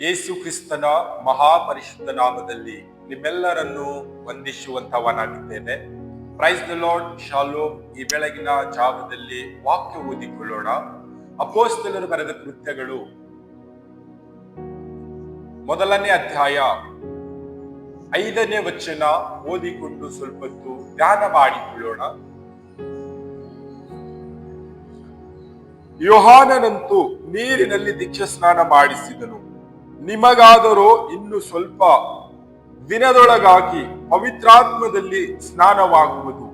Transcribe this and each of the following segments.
ಯೇಸು ಕ್ರಿಸ್ತನ ಮಹಾಪರಿಶುದ್ಧ ನಾಮದಲ್ಲಿ ನಿಮ್ಮೆಲ್ಲರನ್ನು ವಂದಿಸುವಂತವನಾಗಿದ್ದೇನೆ ಪ್ರೈಸ್ ದ ಲಾರ್ಡ್ ಶಾಲೋ ಈ ಬೆಳಗಿನ ಜಾವದಲ್ಲಿ ವಾಕ್ಯ ಓದಿಕೊಳ್ಳೋಣ. ಅಪೋಸ್ತಲರು ಬರೆದ ಕೃತ್ಯಗಳು. ಮೊದಲನೇ ಅಧ್ಯಾಯ ಐದನೇ ವಚನ ಓದಿಕೊಂಡು ಸ್ವಲ್ಪ ಹೊತ್ತು ಧ್ಯಾನ ಮಾಡಿಕೊಳ್ಳೋಣ. ಯೋಹಾನನಂತೂ ನೀರಿನಲ್ಲಿ ದೀಕ್ಷಾ ಸ್ನಾನ ಮಾಡಿಸಿದನು. ನಿಮಗಾದರೂ ಇನ್ನು ಸ್ವಲ್ಪ ದಿನದೊಳಗಾಗಿ ಪವಿತ್ರಾತ್ಮದಲ್ಲಿ ಸ್ನಾನವಾಗುವುದು.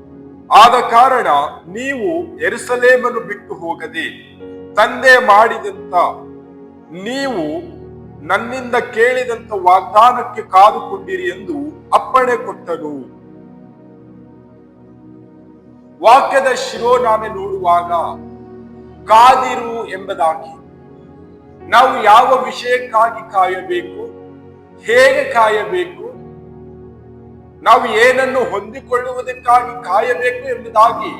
ಆದ ಕಾರಣ ನೀವು ಎರುಸಲೇಮನ್ನು ಬಿಟ್ಟು ಹೋಗದೆ ತಂದೆ ಮಾಡಿದಂತ ನೀವು ನನ್ನಿಂದ ಕೇಳಿದಂತ ವಾಗ್ದಾನಕ್ಕೆ ಕಾದುಕೊಂಡಿರಿ ಎಂದು ಅಪ್ಪಣೆ ಕೊಟ್ಟನು. ವಾಕ್ಯದ ಶಿರೋನಾಮೆ ನೋಡುವಾಗ ಕಾದಿರು ಎಂಬುದಾಗಿ. ನಾವು ಯಾವ ವಿಷಯಕ್ಕಾಗಿ ಕಾಯಬೇಕು? ಹೇಗೆ ಕಾಯಬೇಕು? ನಾವು ಏನನ್ನು ಹೊಂದಿಕೊಳ್ಳುವುದಕ್ಕಾಗಿ ಕಾಯಬೇಕು ಎಂಬುದಾಗಿ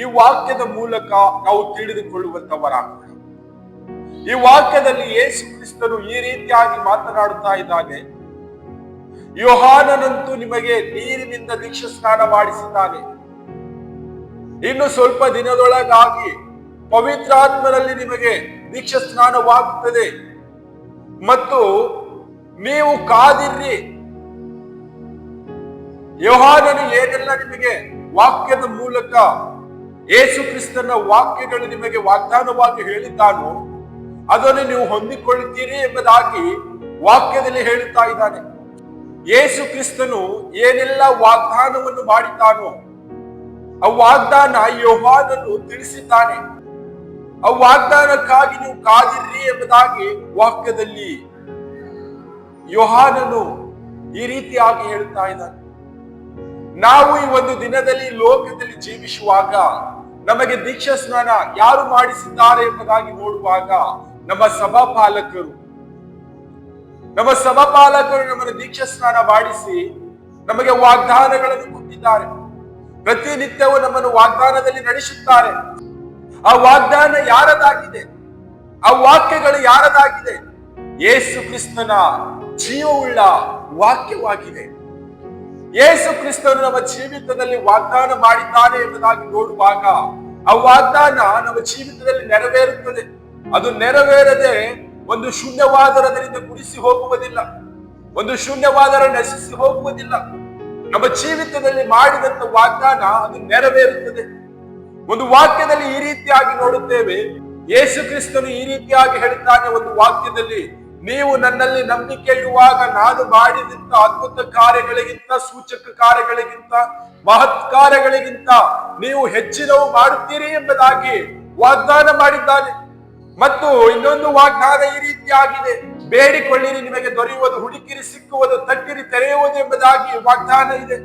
ಈ ವಾಕ್ಯದ ಮೂಲಕ ನಾವು ತಿಳಿದುಕೊಳ್ಳುವಂತವರಾಗ್ತೇವೆ ಈ ವಾಕ್ಯದಲ್ಲಿ ಯೇಸು ಕ್ರಿಸ್ತನು ಈ ರೀತಿಯಾಗಿ ಮಾತನಾಡುತ್ತಾ ಇದ್ದಾನೆ. ಯೋಹಾನನಂತೂ ನಿಮಗೆ ನೀರಿನಿಂದ ದೀಕ್ಷ ಸ್ನಾನ ಮಾಡಿಸಿದ್ದಾನೆ. ಇನ್ನು ಸ್ವಲ್ಪ ದಿನದೊಳಗಾಗಿ ಪವಿತ್ರಾತ್ಮನಲ್ಲಿ ನಿಮಗೆ ದೀಕ್ಷಾ ಸ್ನಾನವಾಗುತ್ತದೆ ಮತ್ತು ನೀವು ಕಾದಿರ್ರಿ. ಯೋಹಾನನು ಏನೆಲ್ಲ ನಿಮಗೆ ವಾಕ್ಯದ ಮೂಲಕ ಯೇಸು ಕ್ರಿಸ್ತನ ವಾಕ್ಯಗಳು ನಿಮಗೆ ವಾಗ್ದಾನವಾಗಿ ಹೇಳಿದ್ದಾನೋ, ಅದನ್ನು ನೀವು ಹೊಂದಿಕೊಳ್ಳುತ್ತೀರಿ ಎಂಬುದಾಗಿ ವಾಕ್ಯದಲ್ಲಿ ಹೇಳುತ್ತಾ ಇದ್ದಾನೆ. ಯೇಸು ಕ್ರಿಸ್ತನು ಏನೆಲ್ಲ ವಾಗ್ದಾನವನ್ನು ಮಾಡಿದ್ದಾನೋ, ಆ ವಾಗ್ದಾನ ಯೋಹಾನನು ತಿಳಿಸಿದ್ದಾನೆ. ಆ ವಾಗ್ದಾನಕ್ಕಾಗಿ ನೀವು ಕಾದಿರ್ರಿ ಎಂಬುದಾಗಿ ವಾಕ್ಯದಲ್ಲಿ ಯೋಹಾನನು ಈ ರೀತಿಯಾಗಿ ಹೇಳುತ್ತಾ ಇದ್ದಾನೆ. ನಾವು ಈ ಒಂದು ದಿನದಲ್ಲಿ ಲೋಕದಲ್ಲಿ ಜೀವಿಸುವಾಗ ನಮಗೆ ದೀಕ್ಷಾ ಸ್ನಾನ ಯಾರು ಮಾಡಿಸಿದ್ದಾರೆ ಎಂಬುದಾಗಿ ನೋಡುವಾಗ ನಮ್ಮ ಸಭಾಪಾಲಕರು ನಮ್ಮ ಸಭಾಪಾಲಕರು ನಮ್ಮನ್ನು ದೀಕ್ಷಾ ಸ್ನಾನ ಮಾಡಿಸಿ ನಮಗೆ ವಾಗ್ದಾನಗಳನ್ನು ಕೊಟ್ಟಿದ್ದಾರೆ. ಪ್ರತಿನಿತ್ಯವೂ ನಮ್ಮನ್ನು ವಾಗ್ದಾನದಲ್ಲಿ ನಡೆಸುತ್ತಾರೆ. ಆ ವಾಗ್ದಾನ ಯಾರದಾಗಿದೆ? ಆ ವಾಕ್ಯಗಳು ಯಾರದಾಗಿದೆ? ಯೇಸು ಕ್ರಿಸ್ತನ ಜೀವವುಳ್ಳ ವಾಕ್ಯವಾಗಿದೆ. ಯೇಸು ಕ್ರಿಸ್ತನು ನಮ್ಮ ಜೀವಿತದಲ್ಲಿ ವಾಗ್ದಾನ ಮಾಡಿದ್ದಾನೆ ಎಂಬುದಾಗಿ ನೋಡುವಾಗ ಆ ವಾಗ್ದಾನ ನಮ್ಮ ಜೀವಿತದಲ್ಲಿ ನೆರವೇರುತ್ತದೆ. ಅದು ನೆರವೇರದೆ ಒಂದು ಶೂನ್ಯವಾದರದರಿಂದ ಗುಡಿಸಿ ಹೋಗುವುದಿಲ್ಲ. ಒಂದು ಶೂನ್ಯವಾದರ ನಶಿಸಿ ಹೋಗುವುದಿಲ್ಲ. ನಮ್ಮ ಜೀವಿತದಲ್ಲಿ ಮಾಡಿದಂತ ವಾಗ್ದಾನ ಅದು ನೆರವೇರುತ್ತದೆ. ಒಂದು ವಾಕ್ಯದಲ್ಲಿ ಈ ರೀತಿಯಾಗಿ ನೋಡುತ್ತೇವೆ, ಯೇಸು ಕ್ರಿಸ್ತನು ಈ ರೀತಿಯಾಗಿ ಹೇಳುತ್ತಾನೆ ಒಂದು ವಾಕ್ಯದಲ್ಲಿ, ನೀವು ನನ್ನಲ್ಲಿ ನಂಬಿಕೆ ಇರುವಾಗ ನಾನು ಮಾಡಿದಂತ ಅದ್ಭುತ ಕಾರ್ಯಗಳಿಗಿಂತ, ಸೂಚಕ ಕಾರ್ಯಗಳಿಗಿಂತ, ಮಹತ್ ಕಾರ್ಯಗಳಿಗಿಂತ ನೀವು ಹೆಚ್ಚಿನವು ಮಾಡುತ್ತೀರಿ ಎಂಬುದಾಗಿ ವಾಗ್ದಾನ ಮಾಡಿದ್ದಾನೆ. ಮತ್ತು ಇನ್ನೊಂದು ವಾಗ್ದಾನ ಈ ರೀತಿಯಾಗಿದೆ, ಬೇಡಿಕೊಳ್ಳಿರಿ, ನಿಮಗೆ ದೊರೆಯುವುದು, ಹುಡುಕಿರಿ, ಸಿಕ್ಕುವುದು ತಟ್ಟಿರಿ ತೆರೆಯುವುದು ಎಂಬುದಾಗಿ ವಾಗ್ದಾನ ಇದೆ.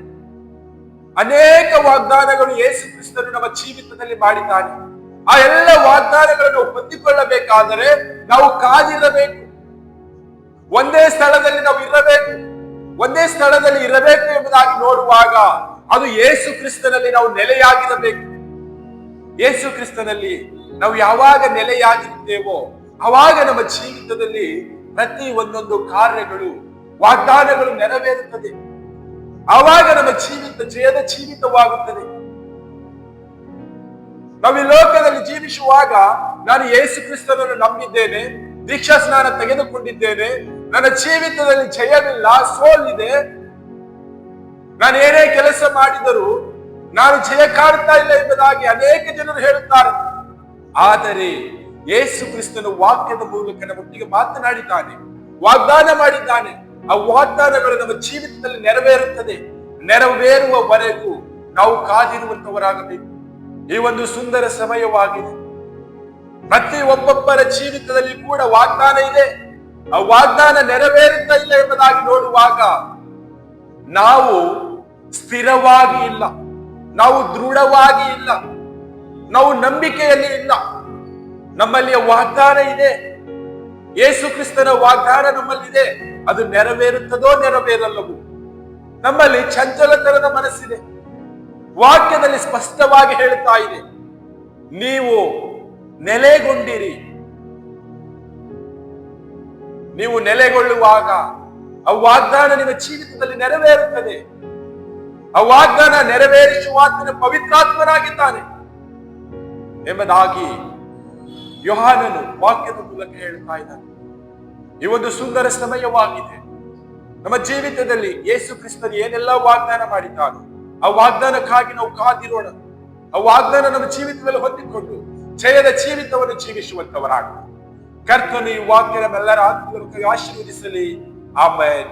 ಅನೇಕ ವಾಗ್ದಾನಗಳು ಯೇಸು ಕ್ರಿಸ್ತನು ನಮ್ಮ ಜೀವಿತದಲ್ಲಿ ಮಾಡಿದ್ದಾನೆ. ಆ ಎಲ್ಲ ವಾಗ್ದಾನಗಳನ್ನು ಹೊಂದಿಕೊಳ್ಳಬೇಕಾದರೆ ನಾವು ಕಾದಿರಬೇಕು. ಒಂದೇ ಸ್ಥಳದಲ್ಲಿ ನಾವು ಇರಬೇಕು. ಒಂದೇ ಸ್ಥಳದಲ್ಲಿ ಇರಬೇಕು ಎಂಬುದಾಗಿ ನೋಡುವಾಗ ಅದು ಯೇಸು ಕ್ರಿಸ್ತನಲ್ಲಿ ನಾವು ನೆಲೆಯಾಗಿರಬೇಕು. ಯೇಸು ಕ್ರಿಸ್ತನಲ್ಲಿ ನಾವು ಯಾವಾಗ ನೆಲೆಯಾಗಿರುತ್ತೇವೋ ಅವಾಗ ನಮ್ಮ ಜೀವಿತದಲ್ಲಿ ಪ್ರತಿ ಒಂದೊಂದು ಕಾರ್ಯಗಳು, ವಾಗ್ದಾನಗಳು ನೆರವೇರುತ್ತದೆ. ಆವಾಗ ನಮ್ಮ ಜೀವಿತ ಜಯದ ಜೀವಿತವಾಗುತ್ತದೆ. ನಾವು ಈ ಲೋಕದಲ್ಲಿ ಜೀವಿಸುವಾಗ ನಾನು ಯೇಸು ಕ್ರಿಸ್ತನನ್ನು ನಂಬಿದ್ದೇನೆ, ದೀಕ್ಷಾ ಸ್ನಾನ ತೆಗೆದುಕೊಂಡಿದ್ದೇನೆ, ನನ್ನ ಜೀವಿತದಲ್ಲಿ ಜಯವಿಲ್ಲ, ಸೋಲಿದೆ. ನಾನು ಏನೇ ಕೆಲಸ ಮಾಡಿದರೂ ನಾನು ಜಯ ಕಾಡುತ್ತಾ ಇಲ್ಲ ಎಂಬುದಾಗಿ ಅನೇಕ ಜನರು ಹೇಳುತ್ತಾರೆ. ಆದರೆ ಯೇಸು ಕ್ರಿಸ್ತನು ವಾಕ್ಯದ ಮೂಲಕ ನಮ್ಮೊಟ್ಟಿಗೆ ಮಾತನಾಡಿದ್ದಾನೆ, ವಾಗ್ದಾನ ಮಾಡಿದ್ದಾನೆ. ಆ ವಾಗ್ದಾನಗಳು ನಮ್ಮ ಜೀವಿತದಲ್ಲಿ ನೆರವೇರುತ್ತದೆ. ನೆರವೇರುವವರೆಗೂ ನಾವು ಕಾದಿರುವಂತವರಾಗಬೇಕು ಈ ಒಂದು ಸುಂದರ ಸಮಯವಾಗಿದೆ. ಪ್ರತಿ ಒಬ್ಬೊಬ್ಬರ ಜೀವಿತದಲ್ಲಿ ಕೂಡ ವಾಗ್ದಾನ ಇದೆ. ಆ ವಾಗ್ದಾನ ನೆರವೇರುತ್ತಾ ಇಲ್ಲ ಎಂಬುದಾಗಿ ನೋಡುವಾಗ ನಾವು ಸ್ಥಿರವಾಗಿ ಇಲ್ಲ. ನಾವು ದೃಢವಾಗಿ ಇಲ್ಲ. ನಾವು ನಂಬಿಕೆಯಲ್ಲಿ ಇಲ್ಲ. ನಮ್ಮಲ್ಲಿಯ ವಾಗ್ದಾನ ಇದೆ. ಯೇಸು ಕ್ರಿಸ್ತನ ವಾಗ್ದಾನ ನಮ್ಮಲ್ಲಿದೆ. ಅದು ನೆರವೇರುತ್ತದೋ ನೆರವೇರಲ್ಲವೋ? ನಮ್ಮಲ್ಲಿ ಚಂಚಲತನದ ಮನಸ್ಸಿದೆ. ವಾಕ್ಯದಲ್ಲಿ ಸ್ಪಷ್ಟವಾಗಿ ಹೇಳುತ್ತಾ ಇದೆ, ನೀವು ನೆಲೆಗೊಂಡಿರಿ. ನೀವು ನೆಲೆಗೊಳ್ಳುವಾಗ ಆ ವಾಗ್ದಾನ ನಿಮ್ಮ ಜೀವಿತದಲ್ಲಿ ನೆರವೇರುತ್ತದೆ. ಆ ವಾಗ್ದಾನ ನೆರವೇರಿಸುವಾತನ ಪವಿತ್ರಾತ್ಮನಾಗಿದ್ದಾನೆ. ಎಂಬುದಾಗಿ ಯೋಹಾನನು ವಾಕ್ಯದ ಮೂಲಕ ಹೇಳುತ್ತಾ ಇದ್ದಾನೆ. ಈ ಒಂದು ಸುಂದರ ಸಮಯವಾಗಿದೆ. ನಮ್ಮ ಜೀವಿತದಲ್ಲಿ ಯೇಸು ಕ್ರಿಸ್ತರು ಏನೆಲ್ಲ ವಾಗ್ದಾನ ಮಾಡಿದ್ದಾನೆ, ಆ ವಾಗ್ದಾನಕ್ಕಾಗಿ ನಾವು ಕಾದಿರೋಣ. ಆ ವಾಗ್ದಾನ ನಮ್ಮ ಜೀವಿತದಲ್ಲಿ ಹೊಂದಿಕೊಂಡು ಜಯದ ಜೀವಿತವನ್ನು ಜೀವಿಸುವಂತವರಾಗ. ಕರ್ತನು ಈ ವಾಕ್ಯ ನಮ್ಮೆಲ್ಲರ ಆತ್ಮೀಯ ಆಶೀರ್ವದಿಸಲಿ. ಆಮೇಲೆ